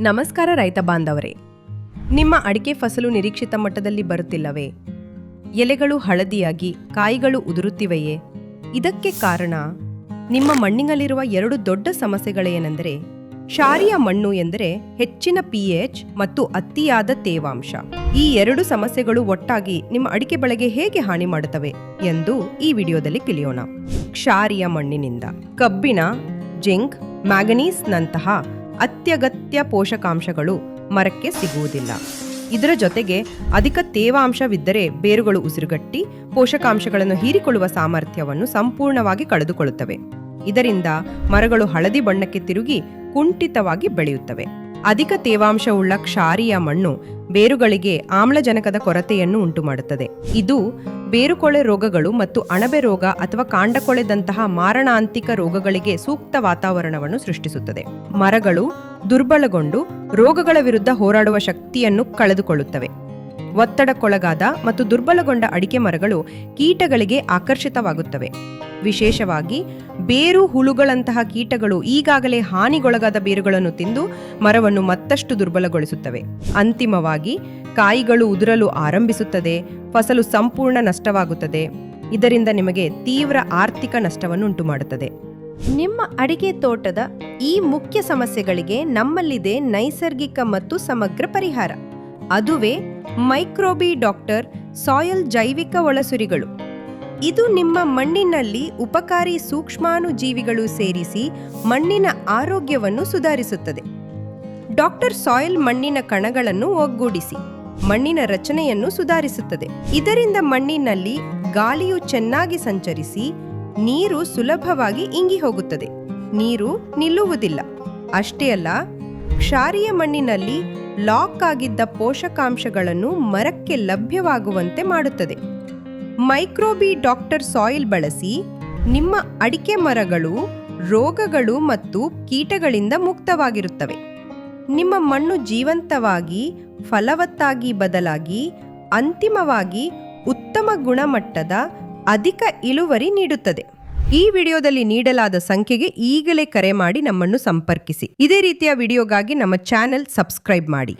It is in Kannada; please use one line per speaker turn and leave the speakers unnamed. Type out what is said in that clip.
ನಮಸ್ಕಾರ ರೈತ ಬಾಂಧವರೇ. ನಿಮ್ಮ ಅಡಿಕೆ ಫಸಲು ನಿರೀಕ್ಷಿತ ಮಟ್ಟದಲ್ಲಿ ಬರುತ್ತಿಲ್ಲವೇ? ಎಲೆಗಳು ಹಳದಿಯಾಗಿ ಕಾಯಿಗಳು ಉದುರುತ್ತಿವೆಯೇ? ಇದಕ್ಕೆ ಕಾರಣ, ನಿಮ್ಮ ಮಣ್ಣಿನಲ್ಲಿರುವ ಎರಡು ದೊಡ್ಡ ಸಮಸ್ಯೆಗಳೇನೆಂದರೆ ಕ್ಷಾರಿಯ ಮಣ್ಣು ಎಂದರೆ ಹೆಚ್ಚಿನ ಪಿಎಚ್ ಮತ್ತು ಅತಿಯಾದ ತೇವಾಂಶ. ಈ ಎರಡು ಸಮಸ್ಯೆಗಳು ಒಟ್ಟಾಗಿ ನಿಮ್ಮ ಅಡಿಕೆ ಬೆಳೆಗೆ ಹೇಗೆ ಹಾನಿ ಮಾಡುತ್ತವೆ ಎಂದು ಈ ವಿಡಿಯೋದಲ್ಲಿ ತಿಳಿಯೋಣ. ಕ್ಷಾರಿಯ ಮಣ್ಣಿನಿಂದ ಕಬ್ಬಿಣ, ಜಿಂಕ್ ಮ್ಯಾಗನೀಸ್ನಂತಹ ಅತ್ಯಗತ್ಯ ಪೋಷಕಾಂಶಗಳು ಮರಕ್ಕೆ ಸಿಗುವುದಿಲ್ಲ. ಇದರ ಜೊತೆಗೆ ಅಧಿಕ ತೇವಾಂಶವಿದ್ದರೆ ಬೇರುಗಳು ಉಸಿರುಗಟ್ಟಿ ಪೋಷಕಾಂಶಗಳನ್ನು ಹೀರಿಕೊಳ್ಳುವ ಸಾಮರ್ಥ್ಯವನ್ನು ಸಂಪೂರ್ಣವಾಗಿ ಕಳೆದುಕೊಳ್ಳುತ್ತವೆ. ಇದರಿಂದ ಮರಗಳು ಹಳದಿ ಬಣ್ಣಕ್ಕೆ ತಿರುಗಿ ಕುಂಠಿತವಾಗಿ ಬೆಳೆಯುತ್ತವೆ. ಅಧಿಕ ತೇವಾಂಶವುಳ್ಳ ಕ್ಷಾರಿಯ ಮಣ್ಣು ಬೇರುಗಳಿಗೆ ಆಮ್ಲಜನಕದ ಕೊರತೆಯನ್ನು ಉಂಟುಮಾಡುತ್ತದೆ. ಇದು ಬೇರುಕೊಳೆ ರೋಗಗಳು ಮತ್ತು ಅಣಬೆ ರೋಗ ಅಥವಾ ಕಾಂಡಕೊಳೆದಂತಹ ಮಾರಣಾಂತಿಕ ರೋಗಗಳಿಗೆ ಸೂಕ್ತ ವಾತಾವರಣವನ್ನು ಸೃಷ್ಟಿಸುತ್ತದೆ. ಮರಗಳು ದುರ್ಬಲಗೊಂಡು ರೋಗಗಳ ವಿರುದ್ಧ ಹೋರಾಡುವ ಶಕ್ತಿಯನ್ನು ಕಳೆದುಕೊಳ್ಳುತ್ತವೆ. ಒತ್ತಡಕ್ಕೊಳಗಾದ ಮತ್ತು ದುರ್ಬಲಗೊಂಡ ಅಡಿಕೆ ಮರಗಳು ಕೀಟಗಳಿಗೆ ಆಕರ್ಷಿತವಾಗುತ್ತವೆ. ವಿಶೇಷವಾಗಿ ಬೇರು ಹುಳುಗಳಂತಹ ಕೀಟಗಳು ಈಗಾಗಲೇ ಹಾನಿಗೊಳಗಾದ ಬೇರುಗಳನ್ನು ತಿಂದು ಮರವನ್ನು ಮತ್ತಷ್ಟು ದುರ್ಬಲಗೊಳಿಸುತ್ತವೆ. ಅಂತಿಮವಾಗಿ ಕಾಯಿಗಳು ಉದುರಲು ಆರಂಭಿಸುತ್ತದೆ, ಫಸಲು ಸಂಪೂರ್ಣ ನಷ್ಟವಾಗುತ್ತದೆ. ಇದರಿಂದ ನಿಮಗೆ ತೀವ್ರ ಆರ್ಥಿಕ ನಷ್ಟವನ್ನು ಉಂಟುಮಾಡುತ್ತದೆ ನಿಮ್ಮ ಅಡಿಕೆ ತೋಟದ ಈ ಮುಖ್ಯ ಸಮಸ್ಯೆಗಳಿಗೆ ನಮ್ಮಲ್ಲಿದೆ ನೈಸರ್ಗಿಕ ಮತ್ತು ಸಮಗ್ರ ಪರಿಹಾರ. ಅದುವೇ ಮೈಕ್ರೋಬಿ ಡಾಕ್ಟರ್ ಸಾಯಲ್ ಜೈವಿಕ ಒಳಸುರಿಗಳು. ಇದು ನಿಮ್ಮ ಮಣ್ಣಿನಲ್ಲಿ ಉಪಕಾರಿ ಸೂಕ್ಷ್ಮಾಣುಜೀವಿಗಳು ಸೇರಿಸಿ ಮಣ್ಣಿನ ಆರೋಗ್ಯವನ್ನು ಸುಧಾರಿಸುತ್ತದೆ. ಡಾಕ್ಟರ್ ಸಾಯಿಲ್ ಮಣ್ಣಿನ ಕಣಗಳನ್ನು ಒಗ್ಗೂಡಿಸಿ ಮಣ್ಣಿನ ರಚನೆಯನ್ನು ಸುಧಾರಿಸುತ್ತದೆ. ಇದರಿಂದ ಮಣ್ಣಿನಲ್ಲಿ ಗಾಳಿಯು ಚೆನ್ನಾಗಿ ಸಂಚರಿಸಿ ನೀರು ಸುಲಭವಾಗಿ ಇಂಗಿ ಹೋಗುತ್ತದೆ. ನೀರು ನಿಲ್ಲುವುದಿಲ್ಲ. ಅಷ್ಟೇ ಅಲ್ಲ, ಕ್ಷಾರಿಯ ಮಣ್ಣಿನಲ್ಲಿ ಲಾಕ್ ಆಗಿದ್ದ ಪೋಷಕಾಂಶಗಳನ್ನು ಮರಕ್ಕೆ ಲಭ್ಯವಾಗುವಂತೆ ಮಾಡುತ್ತದೆ. ಮೈಕ್ರೋಬಿ ಡಾಕ್ಟರ್ ಸಾಯಿಲ್ ಬಳಸಿ ನಿಮ್ಮ ಅಡಿಕೆ ಮರಗಳು, ರೋಗಗಳು ಮತ್ತು ಕೀಟಗಳಿಂದ ಮುಕ್ತವಾಗಿರುತ್ತವೆ. ನಿಮ್ಮ ಮಣ್ಣು ಜೀವಂತವಾಗಿ, ಫಲವತ್ತಾಗಿ ಬದಲಾಗಿ, ಅಂತಿಮವಾಗಿ ಉತ್ತಮ ಗುಣಮಟ್ಟದ ಅಧಿಕ ಇಳುವರಿ ನೀಡುತ್ತದೆ. ಈ ವಿಡಿಯೋದಲ್ಲಿ ನೀಡಲಾದ ಸಂಖ್ಯೆಗೆ ಈಗಲೇ ಕರೆ ಮಾಡಿ ನಮ್ಮನ್ನು ಸಂಪರ್ಕಿಸಿ. ಇದೇ ರೀತಿಯ ವಿಡಿಯೋಗಾಗಿ ನಮ್ಮ ಚಾನೆಲ್ ಸಬ್ಸ್ಕ್ರೈಬ್ ಮಾಡಿ.